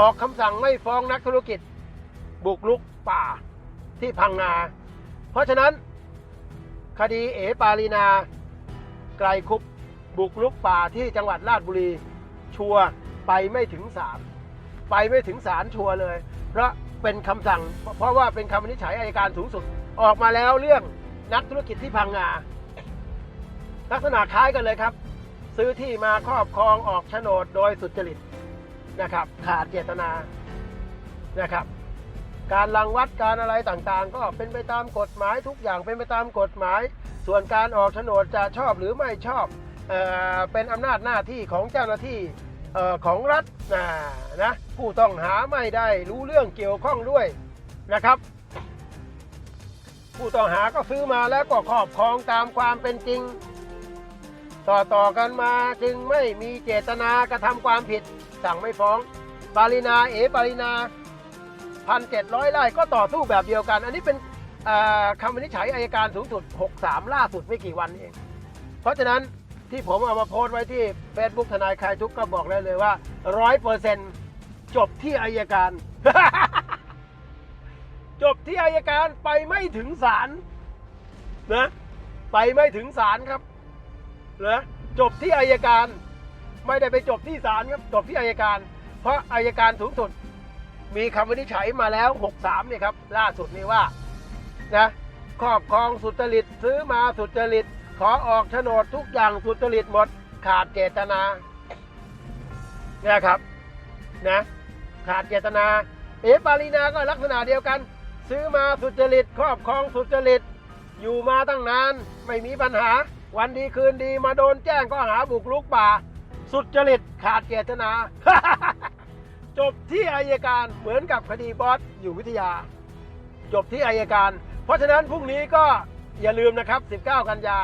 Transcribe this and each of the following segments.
ออกคำสั่งไม่ฟ้องนักธุรกิจ บุกลุกป่าที่พังนาเพราะฉะนั้น คดีเอปาลีนา ไกลคุบบุกลุกป่าที่จังหวัดราชบุรี ชัวไปไม่ถึงศาลไปไม่ถึงศาลชัวเลย เพราะเป็นคำสั่ง เพราะว่าเป็นคำวินิจฉัยอายการสูงสุด ออกมาแล้วเรื่องนักธุรกิจที่พังงา ลักษณะคล้ายกันเลยครับ ซื้อที่มาครอบครองออกโฉนดโดยสุจริต นะครับ ขาดเจตนานะครับ การรังวัดการอะไรต่างๆ ก็เป็นไปตามกฎหมายทุกอย่างเป็นไปตามกฎหมาย ส่วนการออกโฉนดจะชอบหรือไม่ชอบเออเป็นอำนาจหน้าที่ของเจ้าหน้าที่ออของรัฐนะนะผู้ต้องหาไม่ได้รู้เรื่องเกี่ยวข้องด้วยนะครับ ผู้ต้องหาก็ซื้อมาแล้วก็ครอบครองตามความเป็นจริง ต่อต่อๆกันมาจึงไม่มีเจตนากระทำความผิด สั่งไม่ฟ้อง ปารินาเอปารินาพันเจ็ดร้อยไร่ก็ต่อสู้แบบเดียวกัน อันนี้เป็นคำวินิจฉัยอายการสูงสุด 63 ล่าสุดไม่กี่วันเอง เพราะฉะนั้นที่ผมเอามาโพสต์ไว้ที่ Facebook ทนายคลายทุกข์ก็บอกได้เลยว่าร้อยเปอร์เซ็นจบที่อายการ จบที่อายการไปไม่ถึงศาลนะ ไปไม่ถึงศาลครับ นะจบที่อายการ ไม่ได้ไปจบที่ศาลครับจบที่อายการ เพราะอายการสูงสุด มีคำวินิจฉัยมาแล้ว 63เนี่ยครับ ล่าสุดนี่ว่านะครอบครองสุจริตซื้อมาสุจริต ขอออกโฉนดทุกอย่างสุจริตหมด ขาดเจตนาเนี่ยครับนะขาดเจตนา เอปารีนาก็ลักษณะเดียวกัน ซื้อมาสุจริต ครอบครองสุจริต อยู่มาตั้งนานไม่มีปัญหา วันดีคืนดีมาโดนแจ้งก็หาบุกรุกป่า สุดจริตขาดเจตนา จบที่อายการเหมือนกับคดีบอสอยู่วิทยา จบที่อายการ เพราะฉะนั้นพรุ่งนี้ก็อย่าลืมนะครับ 19 กันยา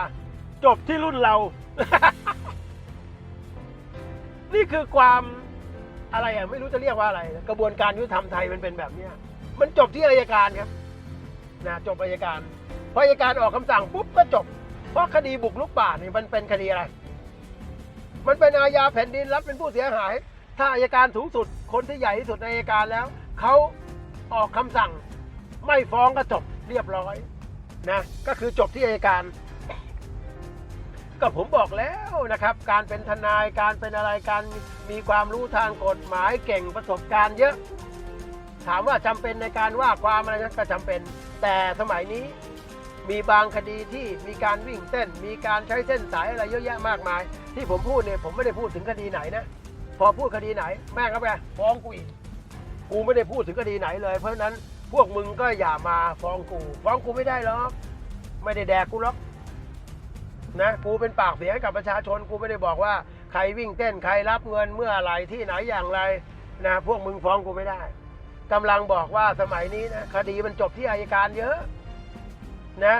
จบที่รุ่นเรา นี่คือความอะไรอะไม่รู้จะเรียกว่าอะไร กระบวนการยุติธรรมไทยมันเป็นแบบเนี้ยมันจบที่อายการครับนะจบอายการพออายการออกคำสั่งปุ๊บก็จบ เพราะคดีบุกลุกป่านี่มันเป็นคดีอะไร มันเป็นอาญาแผ่นดินรัฐเป็นผู้เสียหาย ถ้าอายการสูงสุดคนที่ใหญ่ที่สุดในอายการแล้วเขาออกคำสั่ง ไม่ฟ้องก็จบเรียบร้อยนะก็คือจบที่อายการ ก็ผมบอกแล้วนะครับ การเป็นทนายการเป็นอะไรการมีความรู้ทางกฎหมายเก่งประสบการณ์เยอะ ถามว่าจำเป็นในการว่าความอะไรนั้นก็จำเป็น แต่สมัยนี้ มีบางคดีที่มีการวิ่งเต้น มีการใช้เส้นสายอะไรเยอะแยะมากมาย ที่ผมพูดเนี่ยผมไม่ได้พูดถึงคดีไหนนะ พอพูดคดีไหน แม่งก็ไปฟ้องกูอีกกูไม่ได้พูดถึงคดีไหนเลย เพราะฉะนั้นพวกมึงก็อย่ามาฟ้องกูฟ้องกูไม่ได้หรอกไม่ได้แดกกูหรอกนะกูเป็นปากเสียงให้กับประชาชนกูไม่ได้บอกว่าใครวิ่งเต้นใครรับเงินเมื่อไหรที่ไหนอย่างไรนะพวกมึงฟ้องกูไม่ได้กำลังบอกว่าสมัยนี้นะคดีมันจบที่อายการเยอะ นะ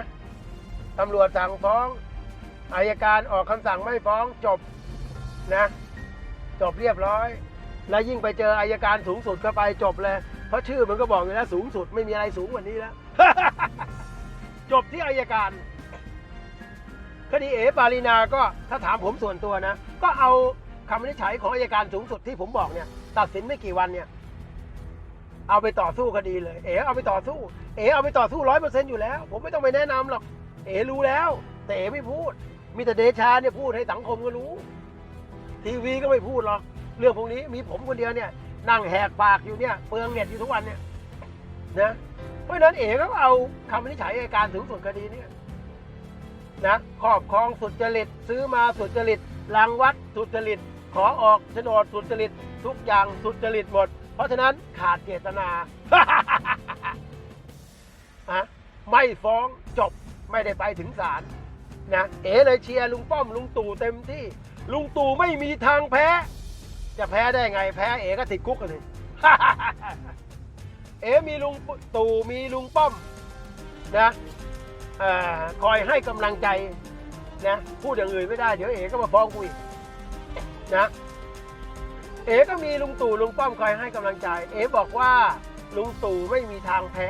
ตำรวจสั่งฟ้องอายการออกคำสั่งไม่ฟ้องจบนะ จบเรียบร้อย แล้วยิ่งไปเจออายการสูงสุดเข้าไปจบเลย เพราะชื่อมันก็บอกอยู่แล้วสูงสุดไม่มีอะไรสูงกว่านี้แล้ว จบที่อายการคดีเอปารีนาก็ถ้าถามผมส่วนตัวนะ ก็เอาคำวินิจฉัยของอายการสูงสุดที่ผมบอกเนี่ย ตัดสินไม่กี่วันเนี่ย เอาไปต่อสู้คดีเลย เอ๋เอาไปต่อสู้ เอ๋เอาไปต่อสู้ร้อยเปอร์เซ็นต์อยู่แล้ว ผมไม่ต้องไปแนะนำหรอก เอ๋รู้แล้ว แต่เอ๋ไม่พูด มีแต่เดชาเนี่ยพูดให้สังคมก็รู้ ทีวีก็ไม่พูดหรอก เรื่องพวกนี้มีผมคนเดียวเนี่ยนั่งแหกปากอยู่เนี่ยเปลืองเน็ตอยู่ทุกวันเนี่ยนะเพราะนั้นเอ๋ก็เอาคำวินิจฉัยอัยการสูงสุดคดีเนี่ยนะครอบครองสุดจริตซื้อมาสุดจริตรังวัดสุดจริตขอออกโฉนดสุดจริตทุกอย่างสุดจริตหมด เพราะฉะนั้นขาดเจตนาอะไม่ฟ้องจบไม่ได้ไปถึงศาลนะเอ๋เลยเชียร์ลุงป้อมลุงตู่เต็มที่ ลุงตู่ไม่มีทางแพ้ จะแพ้ได้ไงแพ้เอ๋ก็ติดคุกกันเลยเอ๋มีลุงตู่มีลุงป้อมนะเอ่อคอยให้กำลังใจนะพูดอย่างอื่นไม่ได้เดี๋ยวเอ๋ก็มาฟ้องกูอีกนะ เอ๋ก็มีลุงตู่ลุงป้อมคอยให้กำลังใจ เอ๋บอกว่าลุงตู่ไม่มีทางแพ้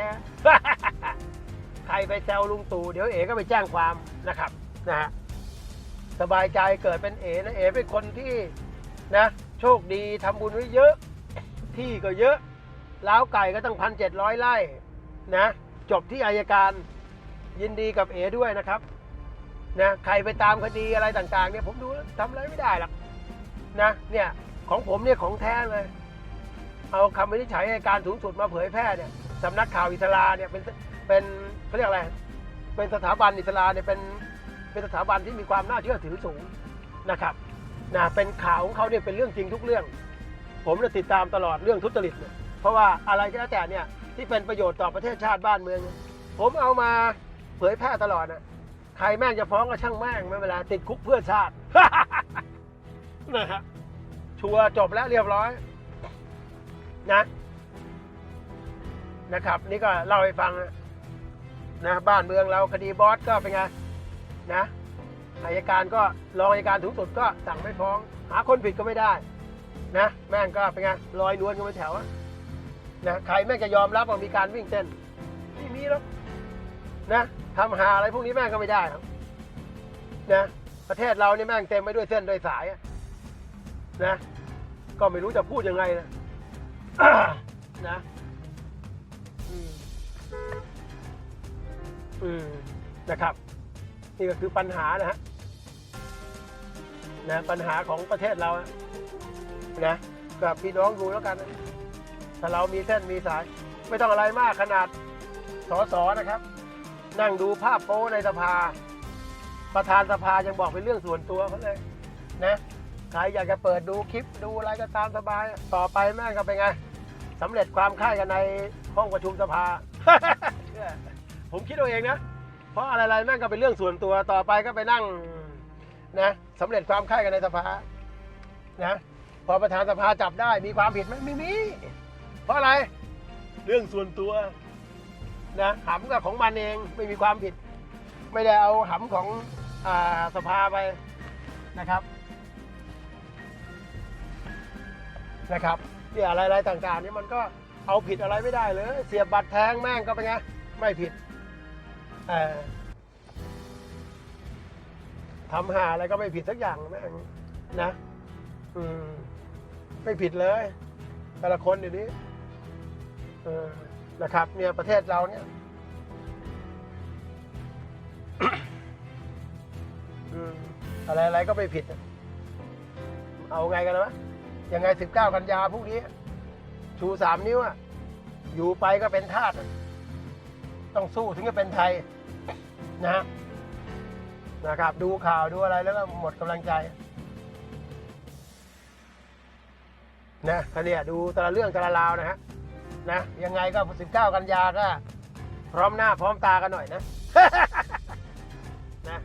ใครไปแซวลุงตู่เดี๋ยวเอ๋ก็ไปแจ้งความนะครับนะฮะสบายใจเกิดเป็นเอ๋นะเอ๋เป็นคนที่นะ โชคดีทำบุญไว้เยอะ ที่ก็เยอะล้าวไก่ก็ตั้งพันเจ็ดร้อยไร่นะ จบที่อายการยินดีกับเอ๋ด้วยนะครับนะใครไปตามคดีอะไรต่างๆเนี่ยผมดูแล้วทำอะไรไม่ได้หรอกนะเนี่ย ของผมเนี่ยของแท้เลย เอาคำวินิจฉัยอายการสูงสุดมาเผยแพร่เนี่ยสำนักข่าวอิสลาเนี่ยเป็นเป็นเขาเรียกอะไร เป็นสถาบันอิสลาเนี่ยเป็นเป็นสถาบันที่มีความน่าเชื่อถือสูงนะครับนะเป็นข่าวของเขาเนี่ยเป็นเรื่องจริงทุกเรื่อง ผมเนี่ยติดตามตลอดเรื่องทุจริตเนี่ยเพราะว่าอะไรก็แล้วแต่เนี่ยที่เป็นประโยชน์ต่อประเทศชาติบ้านเมือง ผมเอามาเผยแพร่ตลอดนะใครแม่งจะฟ้องก็ช่างแม่งไม่เป็นไรติดคุกเพื่อชาตินะฮะ ชัวจบแล้วเรียบร้อย นะนะครับ นี่ก็เล่าให้ฟังนะบ้านเมืองเราคดีบอสก็เป็นไงนะอายการก็รองอายการสูงสุดก็สั่งไม่ฟ้อง หาคนผิดก็ไม่ได้ นะแม่งก็เป็นไงลอยนวลกันไปแถวนะใครแม่งจะยอมรับว่ามีการวิ่งเต้นไม่มีหรอกนะทำหาอะไรพวกนี้แม่งก็ไม่ได้ครับนะประเทศเรานี่แม่งเต็มไปด้วยเส้นด้วยสายอะ นะ ก็ไม่รู้จะพูดยังไงนะนะอืมนะครับ นี่ก็คือปัญหานะฮะนะปัญหาของประเทศเราอะนะกับพี่น้องดูแล้วกันถ้าเรามีเส้นมีสาย ไม่ต้องอะไรมากขนาดสอสอนะครับ นั่งดูภาพโป้ในสภา ประธานสภายังบอกเป็นเรื่องส่วนตัวเขาเลยนะ ใครอยากจะเปิดดูคลิปดูอะไรก็ตามสบาย ต่อไปแม่งก็เป็นไงสำเร็จความใคร่กันในห้องประชุมสภา ผมคิดเอาเองนะ เพราะอะไรๆแม่งก็เป็นเรื่องส่วนตัวต่อไปก็ไปนั่งนะสำเร็จความใคร่กันในสภานะพอประธานสภาจับได้มีความผิดไหมไม่มี เพราะอะไร เรื่องส่วนตัวนะหำกับของมันเองไม่มีความผิด ไม่ได้เอาหำของอสภาไปนะครับ นะครับเนี่ยอะไรๆต่างๆนี่มันก็เอาผิดอะไรไม่ได้เลยเสียบบัตรแทงแม่งก็เป็นไงไม่ผิดทำหาอะไรก็ไม่ผิดสักอย่างแม่งนะอืมไม่ผิดเลย แต่ละคนเดี๋ยวนี้นะครับ เนี่ยประเทศเราเนี่ยอืมอะไรๆก็ไม่ผิด เอาไงกันนะวะ ยังไง 19 กันยาพวกนี้ ชูสามนิ้วอะอยู่ไปก็เป็นทาสต้องสู้ถึงจะเป็นไทยนะฮะนะครับ ดูข่าวดูอะไรแล้วก็หมดกำลังใจนะก็เนี่ยดูแต่ละเรื่องแต่ละราวนะฮะนะยังไงก็ 19 กันยาก็ พร้อมหน้าพร้อมตากันหน่อยนะนะ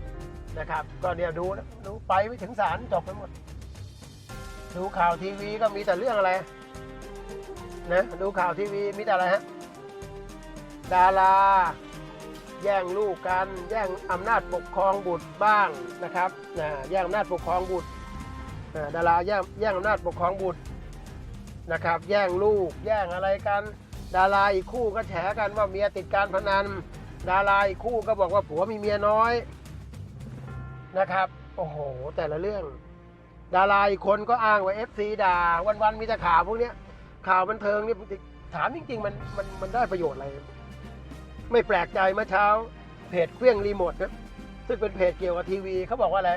นะครับ ก็เนี่ยดูนะดูไปไม่ถึงศาลจบไปหมด ดูข่าวทีวีก็มีแต่เรื่องอะไรนะดูข่าวทีวีมีแต่อะไรฮะดารา แย่งลูกกัน แย่งอำนาจปกครองบุตรบ้างนะครับนะแย่งอำนาจปกครองบุตรดาราแย่งแย่งอำนาจปกครองบุตรนะครับ แย่งลูก แย่งอะไรกัน ดาราอีกคู่ก็แฉกันว่าเมียติดการพนัน ดาราอีกคู่ก็บอกว่าผัวมีเมียน้อยนะครับ โอ้โห แต่ละเรื่อง ดาราอีกคนก็อ้างว่าเอฟซีด่าวันๆมีแต่ข่าวพวกเนี้ยข่าวบันเทิงนี่ถามจริงๆมันมันมันได้ประโยชน์อะไร ไม่แปลกใจเมื่อเช้า เพจเครื่องรีโมทนะซึ่งเป็นเพจเกี่ยวกับทีวีเขาบอกว่าอะไร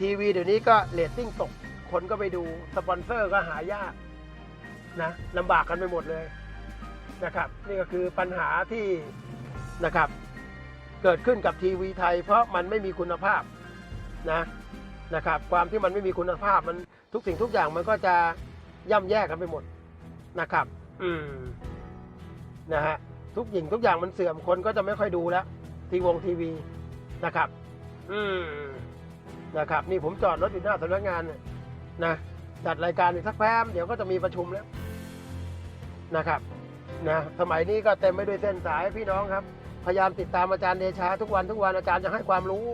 ทีวีเดี๋ยวนี้ก็เรตติ้งตกคนก็ไปดูสปอนเซอร์ก็หายากนะลำบากกันไปหมดเลยนะครับ นี่ก็คือปัญหาที่นะครับ เกิดขึ้นกับทีวีไทย เพราะมันไม่มีคุณภาพนะ นะครับความที่มันไม่มีคุณภาพมันทุกสิ่งทุกอย่างมันก็จะย่ำแย่กันไปหมดนะครับ อืมนะฮะทุกอย่งทุกอย่างมันเสื่อมคนก็จะไม่ค่อยดูแล้ว ทีวงทีวีนะครับ อืมนะครับ นี่ผมจอดรถอยู่หน้าสำนักงานเนี่ยนะจัดรายการอีกสักแป๊บเดี๋ยวก็จะมีประชุมแล้วนะครับนะสมัยนี้ก็เต็มไปด้วยเส้นสายพี่น้องครับ พยายามติดตามอาจารย์เดชาทุกวันทุกวันอาจารย์จะให้ความรู้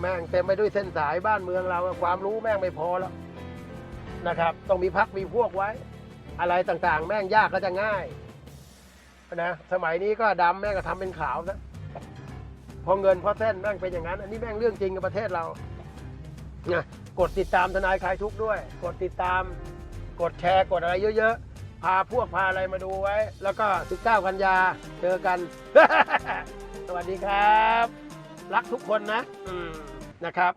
แม่งเต็มไปด้วยเส้นสายบ้านเมืองเราความรู้แม่งไม่พอแล้วนะครับ ต้องมีพักมีพวกไว้ อะไรต่างๆ แม่งยากก็จะง่ายนะสมัยนี้ก็ดำแม่งก็ทำเป็นขาวนะพอเงินพอเส้นแม่งเป็นอย่างนั้น อันนี้แม่งเรื่องจริงกับประเทศเรานะกดติดตามทนายคลายทุกข์ด้วย กดติดตาม กดแชร์กดอะไรเยอะๆ พาพวกพาอะไรมาดูไว้ แล้วก็ 19 กันยาเจอกัน สวัสดีครับ รักทุกคนนะนะครับ